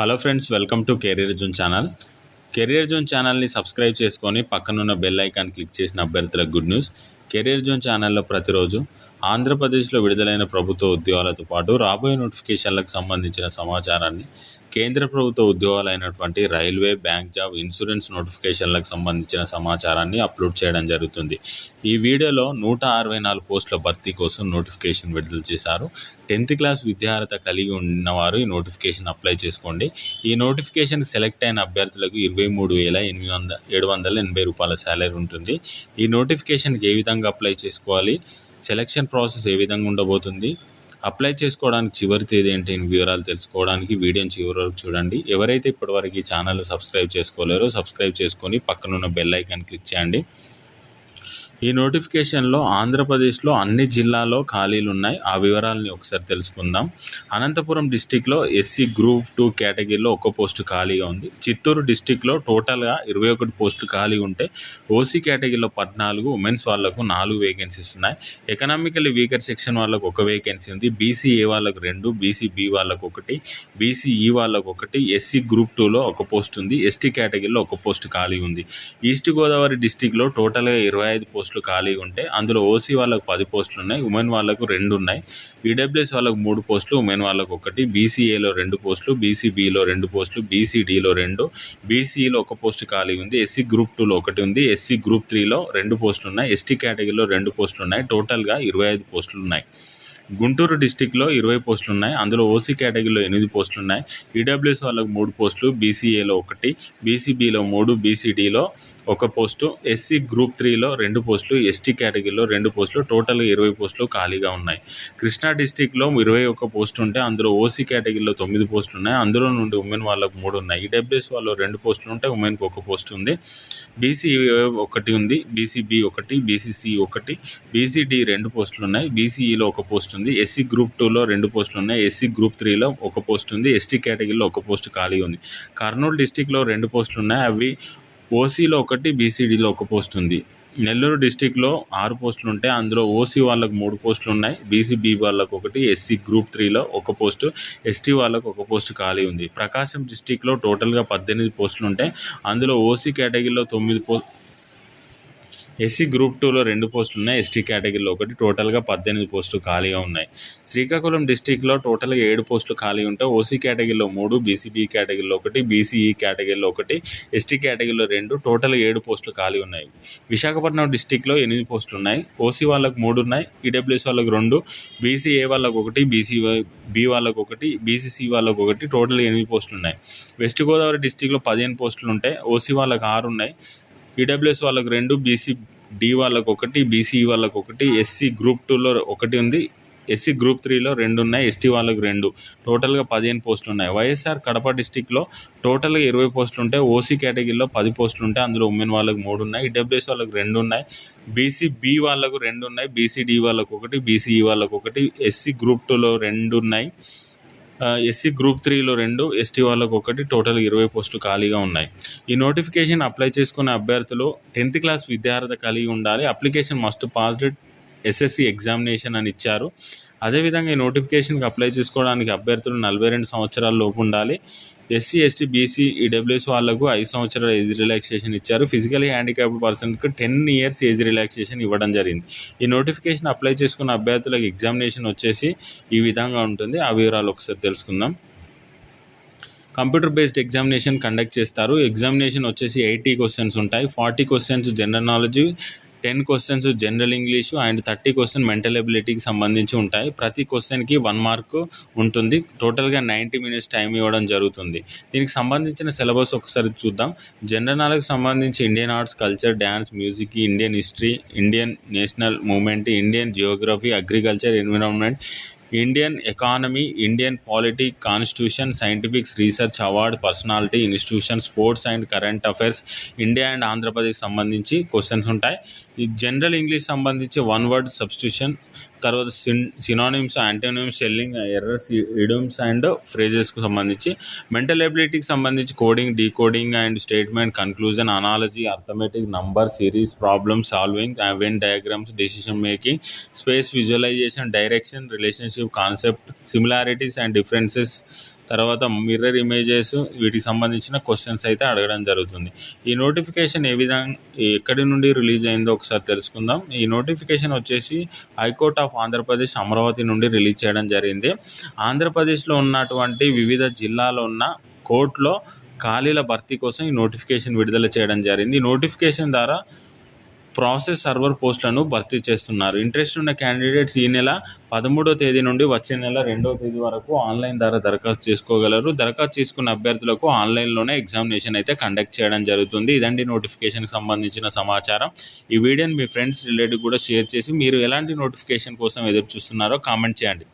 Hello friends welcome to career zone channel. Career zone ఛానల్ని subscribe చేసుకొని పక్కనున్న bell icon click చేసిన అభ్యర్థులకు గుడ్ న్యూస్. కెరీర్ జోన్ ఛానల్లో ప్రతిరోజు ఆంధ్రప్రదేశ్లో విడుదలైన ప్రభుత్వ ఉద్యోగాలతో పాటు రాబోయే నోటిఫికేషన్లకు సంబంధించిన సమాచారాన్ని కేంద్ర ప్రభుత్వ ఉద్యోగాలైనటువంటి రైల్వే బ్యాంక్ జాబ్ ఇన్సూరెన్స్ నోటిఫికేషన్లకు సంబంధించిన సమాచారాన్ని అప్లోడ్ చేయడం జరుగుతుంది. ఈ వీడియోలో నూట అరవై నాలుగు పోస్టుల భర్తీ కోసం నోటిఫికేషన్ విడుదల చేశారు. టెన్త్ క్లాస్ విద్యార్హత కలిగి ఉన్నవారు ఈ నోటిఫికేషన్ అప్లై చేసుకోండి. ఈ నోటిఫికేషన్ సెలెక్ట్ అయిన అభ్యర్థులకు ఇరవై మూడు వేల ఎనిమిది వందల ఏడు వందల ఎనభై రూపాయల శాలరీ ఉంటుంది. ఈ నోటిఫికేషన్కి ఏ విధంగా అప్లై చేసుకోవాలి? సెలక్షన్ ప్రాసెస్ ఏ విధంగా ఉండబోతుంది అప్లై చేసుకోవడానికి చివరి తేదీ ఏంటి వివరాలు తెలుసుకోవడానికి వీడియోని చివరి వరకు చూడండి. ఎవరైతే ఇప్పటివరకు ఈ ఛానల్ సబ్స్క్రైబ్ చేసుకోలేరో సబ్స్క్రైబ్ చేసుకొని పక్కనున్న బెల్ ఐకాన్ క్లిక్ చేయండి. ఈ నోటిఫికేషన్లో ఆంధ్రప్రదేశ్లో అన్ని జిల్లాల్లో ఖాళీలు ఉన్నాయి. ఆ వివరాలని ఒకసారి తెలుసుకుందాం. అనంతపురం డిస్టిక్లో ఎస్సీ గ్రూప్ టూ కేటగిరీలో ఒక పోస్టు ఖాళీగా ఉంది. చిత్తూరు డిస్టిక్లో టోటల్గా ఇరవై ఒకటి పోస్టులు ఖాళీ ఉంటే ఓసీ కేటగిరీలో పద్నాలుగు ఉమెన్స్ వాళ్ళకు నాలుగు వేకెన్సీస్ ఉన్నాయి. ఎకనామికలీ వీకర్ సెక్షన్ వాళ్ళకు ఒక వేకెన్సీ ఉంది. బీసీఏ వాళ్ళకు రెండు బీసీబీ వాళ్ళకు ఒకటి బీసీఈ వాళ్ళకు ఒకటి ఎస్సీ గ్రూప్ టూలో ఒక పోస్ట్ ఉంది. ఎస్టీ కేటగిరీలో ఒక పోస్ట్ ఖాళీ ఉంది. ఈస్ట్ గోదావరి డిస్టిక్లో టోటల్గా ఇరవై ఐదు పోస్టులు ఖాళీగా ఉంటే అందులో ఓసీ వాళ్ళకు పది పోస్టులు ఉన్నాయి ఉమెన్ వాళ్ళకు రెండు ఉన్నాయి. ఈడబ్ల్యూఎస్ వాళ్ళకు మూడు పోస్టులు ఉమెన్ వాళ్ళకు ఒకటి. బీసీఏలో రెండు పోస్టులు బీసీబీలో రెండు పోస్టులు బీసీడీలో రెండు. బీసీలో ఒక పోస్ట్ ఖాళీ ఉంది ఎస్సీ గ్రూప్ టూలో ఒకటి ఉంది. ఎస్సీ గ్రూప్ త్రీలో రెండు పోస్టులు ఉన్నాయి ఎస్టీ కేటగిరీలో రెండు పోస్టులు ఉన్నాయి. టోటల్గా ఇరవై ఐదు పోస్టులు ఉన్నాయి. గుంటూరు డిస్టిక్లో ఇరవై పోస్టులు ఉన్నాయి అందులో ఓసీ కేటగిరీలో ఎనిమిది పోస్టులు ఉన్నాయి. ఈడబ్ల్యూఎస్ వాళ్ళకు మూడు పోస్టులు బీసీఏలో ఒకటి బీసీబీలో మూడు బీసీడీలో ఒక పోస్టు ఎస్సీ గ్రూప్ త్రీలో రెండు పోస్టులు ఎస్టీ కేటగిరీలో రెండు పోస్టులు టోటల్ ఇరవై పోస్టులు ఖాళీగా ఉన్నాయి. కృష్ణా డిస్టిక్లో ఇరవై ఒక్క పోస్టు ఉంటే అందులో ఓసీ కేటగిరీలో తొమ్మిది పోస్టులు ఉన్నాయి. అందులో నుండి ఉమెన్ వాళ్ళకు మూడు ఉన్నాయి. ఈడబ్ల్యూఎస్ వాళ్ళు రెండు పోస్టులు ఉంటే ఉమెన్కి ఒక పోస్ట్ ఉంది. బీసీ ఒకటి ఉంది బీసీబీ ఒకటి బీసీసీ ఒకటి బీసీడీ రెండు పోస్టులు ఉన్నాయి బీసీఈలో ఒక పోస్ట్ ఉంది ఎస్సీ గ్రూప్ టూలో రెండు పోస్టులు ఉన్నాయి ఎస్సీ గ్రూప్ త్రీలో ఒక పోస్ట్ ఉంది ఎస్టీ కేటగిరీలో ఒక పోస్ట్ ఖాళీ ఉంది. కర్నూలు డిస్టిక్లో రెండు పోస్టులు ఉన్నాయి అవి ఓసీలో ఒకటి బీసీడీలో ఒక పోస్ట్ ఉంది. నెల్లూరు డిస్టిక్లో ఆరు పోస్టులు ఉంటాయి. అందులో ఓసీ వాళ్ళకు మూడు పోస్టులు ఉన్నాయి. బీసీబీ వాళ్ళకు ఒకటి ఎస్సీ గ్రూప్ త్రీలో ఒక పోస్టు ఎస్టీ వాళ్ళకు ఒక పోస్ట్ ఖాళీ ఉంది. ప్రకాశం డిస్టిక్లో టోటల్గా పద్దెనిమిది పోస్టులు ఉంటాయి. అందులో ఓసీ కేటగిరీలో తొమ్మిది పో ఎస్సీ గ్రూప్ టూలో రెండు పోస్టులు ఉన్నాయి ఎస్టీ కేటగిరీలో ఒకటి టోటల్గా పద్దెనిమిది పోస్టులు ఖాళీగా ఉన్నాయి. శ్రీకాకుళం డిస్టిక్లో టోటల్గా ఏడు పోస్టులు ఖాళీ ఉంటాయి ఓసీ కేటగిరీలో మూడు బీసీబీ కేటగిరీలో ఒకటి బీసీఈ కేటగిరీలో ఒకటి ఎస్టీ కేటగిరీలో రెండు టోటల్ ఏడు పోస్టులు ఖాళీ ఉన్నాయి. విశాఖపట్నం డిస్టిక్లో ఎనిమిది పోస్టులు ఉన్నాయి. ఓసీ వాళ్ళకు మూడు ఉన్నాయి ఈడబ్ల్యూఎస్ వాళ్ళకు రెండు బీసీఏ వాళ్ళకు ఒకటి బీసీ బి వాళ్ళకు ఒకటి బీసీసీ వాళ్ళకు ఒకటి టోటల్ ఎనిమిది పోస్టులు ఉన్నాయి. వెస్ట్ గోదావరి డిస్టిక్లో పదిహేను పోస్టులు ఉంటాయి ఓసీ వాళ్ళకు ఆరు ఉన్నాయి ఈడబ్ల్యూఎస్ వాళ్ళకు రెండు బీసీ డి వాళ్ళకు ఒకటి బీసీ వాళ్ళకు ఒకటి ఎస్సీ గ్రూప్ టూలో ఒకటి ఉంది. ఎస్సీ గ్రూప్ త్రీలో రెండు ఉన్నాయి ఎస్టీ వాళ్ళకు రెండు. టోటల్గా పదిహేను పోస్టులు ఉన్నాయి. వైఎస్ఆర్ కడప డిస్టిక్లో టోటల్గా ఇరవై పోస్టులు ఉంటాయి. ఓసీ కేటగిరీలో పది పోస్టులు ఉంటాయి. అందులో ఉమెన్ వాళ్ళకు మూడు ఉన్నాయి. ఈడబ్ల్యూఎస్ వాళ్ళకి రెండు ఉన్నాయి. బీసీ బి వాళ్ళకు రెండు ఉన్నాయి. బీసీడీ వాళ్ళకు ఒకటి బీసీఈ వాళ్ళకు ఒకటి. ఎస్సీ గ్రూప్ టూలో రెండు ఉన్నాయి. ఎస్సీ గ్రూప్ త్రీలో రెండు ఎస్టీ వాళ్ళకు ఒకటి టోటల్ ఇరవై పోస్టులు ఖాళీగా ఉన్నాయి. ఈ నోటిఫికేషన్ అప్లై చేసుకునే అభ్యర్థులు టెన్త్ క్లాస్ విద్యార్హత కలిగి ఉండాలి. Application must passed SSC examination అని ఇచ్చారు. అదేవిధంగా ఈ నోటిఫికేషన్కి అప్లై చేసుకోవడానికి అభ్యర్థులు నలభై రెండు సంవత్సరాల లోపు ఉండాలి. ఎస్సీ ఎస్టీ బీసీ ఈడబ్ల్యూఎస్ వాళ్ళకు ఐదు సంవత్సరాల ఏజ్ రిలాక్సేషన్ ఇచ్చారు. ఫిజికలీ హ్యాండిక్యాప్ పర్సన్కి టెన్ ఇయర్స్ ఏజ్ రిలాక్సేషన్ ఇవ్వడం జరిగింది. ఈ నోటిఫికేషన్ అప్లై చేసుకున్న అభ్యర్థులకు ఎగ్జామినేషన్ వచ్చేసి ఈ విధంగా ఉంటుంది. ఆ వివరాలు ఒకసారి తెలుసుకుందాం. కంప్యూటర్ బేస్డ్ ఎగ్జామినేషన్ కండక్ట్ చేస్తారు. ఎగ్జామినేషన్ వచ్చేసి ఎయిటీ క్వశ్చన్స్ ఉంటాయి. Forty questions general knowledge ten questions general English and thirty question mental ఎబిలిటీకి సంబంధించి ఉంటాయి. ప్రతి క్వశ్చన్కి వన్ మార్క్ ఉంటుంది. టోటల్గా నైంటీ మినిట్స్ టైం ఇవ్వడం జరుగుతుంది. దీనికి సంబంధించిన సిలబస్ ఒకసారి చూద్దాం. జనరల్ నాలెడ్జ్ సంబంధించి Indian arts culture dance music Indian history Indian national movement Indian geography agriculture environment Indian economy Indian polity constitution scientifics research award personality institution sports and current affairs India and Andhra Pradesh సంబంధించి questions ఉంటాయి. ఈ general English సంబంధించి one word substitution తర్వాత syn synonyms antonyms selling errors idioms and ఫ్రేజెస్కు సంబంధించి mental ఎబిలిటీకి సంబంధించి coding decoding and statement conclusion analogy arithmetic number series problem solving Venn diagrams decision making space visualisation direction relationship concept similarities and differences తర్వాత mirror images వీటికి సంబంధించిన questions అయితే అడగడం జరుగుతుంది. ఈ నోటిఫికేషన్ ఏ విధంగా ఎక్కడి నుండి రిలీజ్ అయిందో ఒకసారి తెలుసుకుందాం. ఈ నోటిఫికేషన్ వచ్చేసి హైకోర్ట్ ఆఫ్ ఆంధ్రప్రదేశ్ అమరావతి నుండి రిలీజ్ చేయడం జరిగింది. ఆంధ్రప్రదేశ్లో ఉన్నటువంటి వివిధ జిల్లాలో ఉన్న కోర్టులో ఖాళీల భర్తీ కోసం ఈ నోటిఫికేషన్ విడుదల చేయడం జరిగింది. ఈ నోటిఫికేషన్ ద్వారా ప్రాసెస్ సర్వర్ పోస్టులను భర్తీ చేస్తున్నారు. ఇంట్రెస్ట్ ఉన్న క్యాండిడేట్స్ ఈ నెల పదమూడో తేదీ నుండి వచ్చే నెల రెండో తేదీ వరకు ఆన్లైన్ ద్వారా దరఖాస్తు చేసుకోగలరు. దరఖాస్తు చేసుకున్న అభ్యర్థులకు ఆన్లైన్లోనే ఎగ్జామినేషన్ అయితే కండక్ట్ చేయడం జరుగుతుంది. ఇదండి నోటిఫికేషన్కి సంబంధించిన సమాచారం. ఈ వీడియోని మీ ఫ్రెండ్స్ రిలేటివ్ కూడా షేర్ చేసి మీరు ఎలాంటి నోటిఫికేషన్ కోసం ఎదురు చూస్తున్నారో కామెంట్ చేయండి.